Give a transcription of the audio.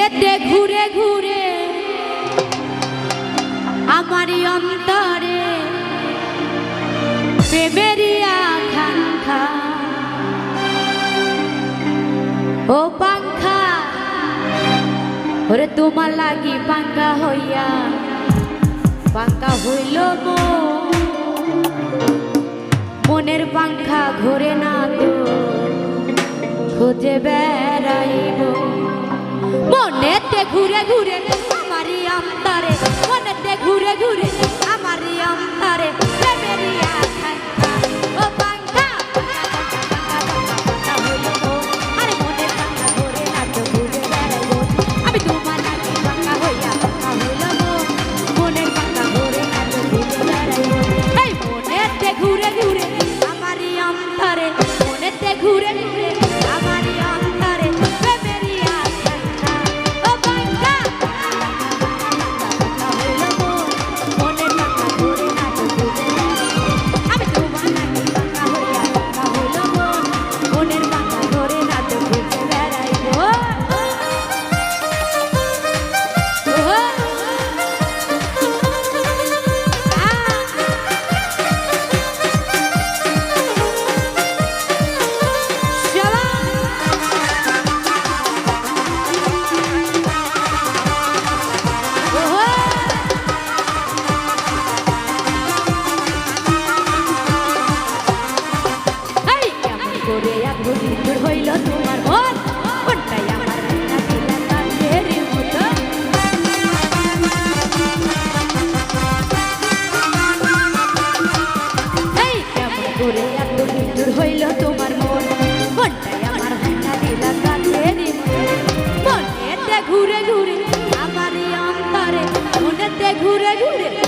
এতে ঘুরে ঘুরে আমার অন্তরে প্রেমেরিয়া খান খা ও পাঙ্খা, ওরে তোমার লাগি পাঙ্খা হইয়া, পাঙ্খা হইল মনের পাঙ্খা ঘোরে না তো, খুঁজে বেড়াইব। মনেতে ঘুরে ঘুরে করে এক বছর হইল তোমার ঘর কোনটাই আমার করে এত বিদ্যুর হইল তোমার মন। কোনটাই আমার ভাঙা দিলা কাঁদের মনেতে ঘুরে ঘুরে, আমার অন্তরে মনেতে ঘুরে ঘুরে।